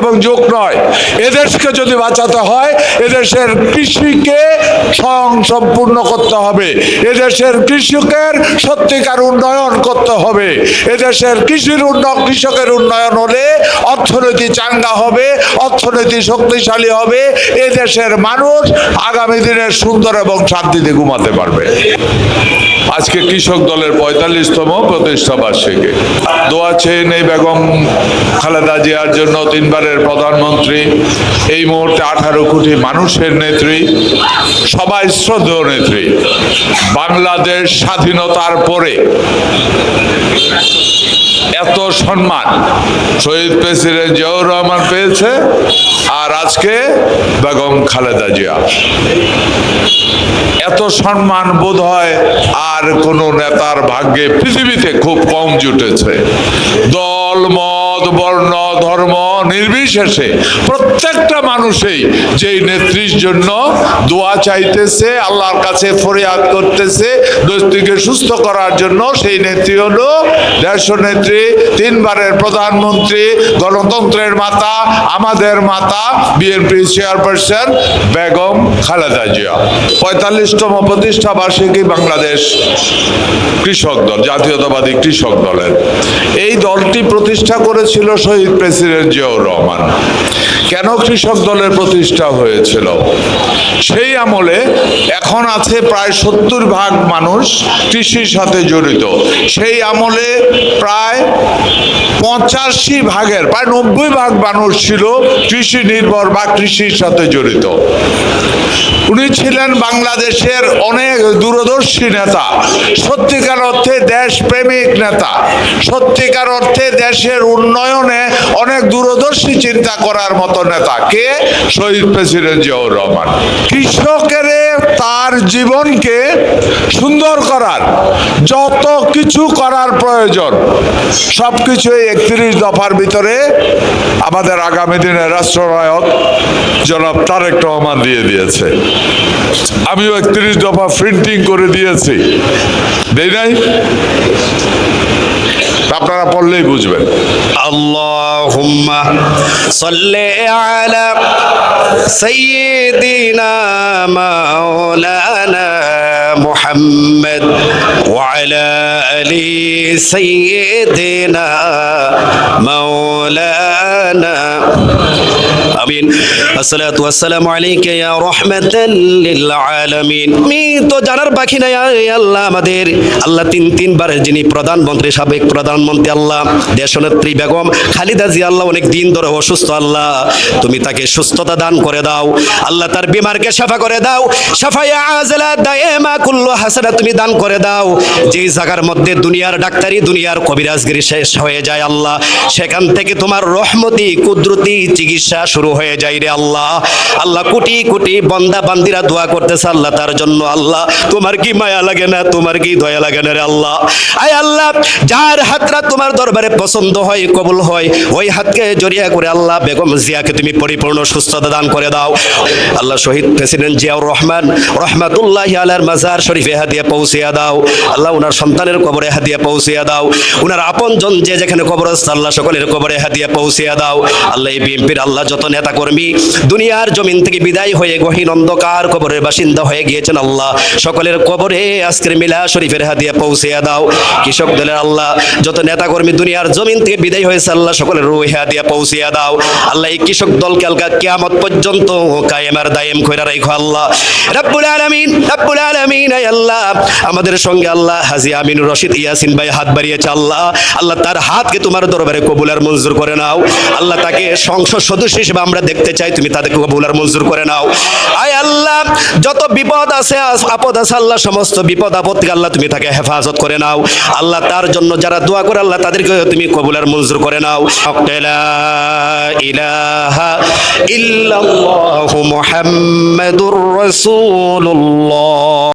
এবং যোগ নয়। এদেশকে যদি বাঁচাতে হয়, এদেশের কৃষিকে স্বয়ং সম্পূর্ণ করতে হবে। এদেশের কৃষকের সত্যিকার উন্নয়ন করতে হবে। এদেশের কৃষির উন্নয়ন, কৃষকের উন্নয়ন হলে অর্থনীতি চাঙ্গা হবে, অর্থনীতি শক্তিশালী হবে। এদেশের মানুষ আগামী দিনের সুন্দর এবং শান্তিতে ঘুমাতে পারবে। আজকে কৃষক দলের পঁয়তাল্লিশতম প্রতিষ্ঠা বার্ষিকী দোয়া চেয়ে নেই বেগম খালেদা জিয়ার জন্য তিনবারের প্রধানমন্ত্রী, এই মুহূর্তে আঠারো কোটি মানুষের নেত্রী, সবাই শ্রদ্ধেয় নেত্রী। বাংলাদেশ স্বাধীনতার পরে এত সম্মান শহীদ প্রেসিডেন্ট জিয়াউর রহমান পেয়েছে আর আজকে বেগম খালেদা জিয়া। এত সম্মান বোধ হয় আর কোনো নেতার ভাগ্যে পৃথিবীতে খুব কম জুটেছে। দল মত বর্ণ ধর্ম নির্বিশেষে প্রত্যেকটা মানুষেই যেই নেত্রীর জন্য দোয়া চাইতেছে, আল্লাহর কাছে ফরিয়াদ করতেছে দোস্তিকে সুস্থ করার জন্য সেই নেত্রী হলো দেশ নেত্রী, তিনবারের প্রধানমন্ত্রী, গণতন্ত্রের মাতা, আমাদের মাতা বিএনপি চেয়ারপারসন বেগম খালেদা জিয়া। পঁয়তাল্লিশতম প্রতিষ্ঠা বার্ষিকী বাংলাদেশ কৃষক দল, জাতীয়তাবাদী কৃষক দলের। দলটি প্রতিষ্ঠা করেছিল শহীদ প্রেসিডেন্ট জিয়াউর রহমান। কেন কৃষক দলের প্রতিষ্ঠা হয়েছিল? সেই আমলে এখন আছে প্রায় সত্তর ভাগ মানুষ কৃষির সাথে জড়িত। সেই আমলে প্রায় পঁচাশি ভাগের, প্রায় নব্বই ভাগ মানুষ ছিল কৃষি নির্ভর বা কৃষির সাথে জড়িত। উনি ছিলেন বাংলাদেশের অনেক দূরদর্শী নেতা, সত্যিকার অর্থে দেশপ্রেমিক নেতা, সত্যিকার অর্থে দেশের উন্নয়নে অনেক দূরদর্শী চিন্তা করার মতো নেতা। কে? শহীদ প্রেসিডেন্ট জিয়াউর রহমান। কৃষকের তার জীবনকে সুন্দর করার, যত কিছু করার প্রয়োজন সব কিছুই একত্রিশ দফার ভিতরে আমাদের আগামী দিনের রাষ্ট্রনায়ক জনাব তারেক রহমান দিয়ে দিয়েছে। আমিও একত্রিশ দফা প্রিন্টিং করে দিয়েছি। দেই নাই? আপনারা পড়লেই বুঝবেন। আল্লাহ محمد وعلى ال سيدنا مولانا আমিন আসসালাতু ওয়াসসালামু আলাইকা ইয়া রাহমাতাল লিল আলামিন আমি তো জানার বাকি নাই আয় আল্লাহ আমাদের আল্লাহ তিন তিনবার যিনি প্রধানমন্ত্রী সাবেক প্রধানমন্ত্রী আল্লাহ দেশনেত্রী বেগম খালিদা জিয়া আল্লাহ অনেক দিন ধরে অসুস্থ আল্লাহ তুমি তাকে সুস্থতা দান করে দাও আল্লাহ তার বিমারকে সাফা করে দাও সাফায়া আজলা দায়েমা কুল্লু হাসানা তুমি দান করে দাও। যেই জায়গার মধ্যে দুনিয়ার ডাক্তারি, দুনিয়ার কবিরাজগিরি শেষ হয়ে যায় আল্লাহ। সেখান থেকে তোমার রহমতি, কুদরতি চিকিৎসা শুরু হয়ে যায় রে আল্লাহ। আল্লাহ কোটি কোটি বন্দা বান্দিরা দোয়া করতেছে আল্লাহ তার জন্য আল্লাহ। তোমার কি মায়া লাগে না? তোমার কি দয়া লাগে না রে আল্লাহ? আয় আল্লাহ, যার হাতরা তোমার দরবারে পছন্দ হয়, কবুল হয়, ওই হাতকে জড়িয়ে করে আল্লাহ বেগম জিয়াকে তুমি পরিপূর্ণ সুস্থতা দান করে দাও। আল্লাহ শহীদ প্রেসিডেন্ট জিয়াউর রহমান, রহমাতুল্লাহ আলার মাজার শরীফে হাদিয়া পৌঁছিয়া দাও। আল্লাহ উনার সন্তানের কবরে হাদিয়া পৌঁছিয়া দাও। উনার আপনজন যে যেখানে কবর আছে, আল্লাহ সকলের কবরে হাদিয়া পৌঁছিয়া দাও। আল্লাহ এই বিএনপির আল্লাহ যত নেতা কর্মী দুনিয়ার জমিন থেকে বিদায় হয়ে গহীন অন্ধকার কবরের বাসিন্দা হয়ে গিয়েছেন আল্লাহ। সকলের কবরে আজকের মিলা শরীফের হাদিয়া পৌঁছিয়া দাও। কৃষক দলের আল্লাহ যত নেতা কর্মী দুনিয়ার জমিন থেকে বিদায় হয়েছে, আল্লাহ সকলের রুহে হাদিয়া পৌঁছিয়া দাও। আল্লাহ এই কৃষক দলকে আলগা কিয়ামত পর্যন্ত কায়েমার দায়েম কইরা রাখো আল্লাহ। রাব্বুল আলামিন রাব্বুল আলামিন। আয় আল্লাহ। আমাদের সঙ্গে আল্লাহ, হাজি আমিনুর রশিদ, ইয়াসিন ভাই হাত বাড়িয়েছে আল্লাহ। আল্লাহ তার হাতকে তোমার দরবারে কবুল আর মঞ্জুর করে নাও। আল্লাহ তাকে সংসদ সদস্য হিসেবে আমরা দেখতে চাই, তুমি তাদেরকে কবুল আর মঞ্জুর করে নাও। আয় আল্লাহ, যত বিপদ আছে আপদ আছে, আল্লাহ, সমস্ত বিপদ, আপদ থেকে আল্লাহ তুমি তাকে হেফাজত করে নাও। আল্লাহ তার জন্য যারা দোয়া করে, আল্লাহ তাদেরকে তুমি কবুল আর মঞ্জুর করে নাও। ইলাহা ইল্লাল্লাহু মুহাম্মাদুর রাসূলুল্লাহ।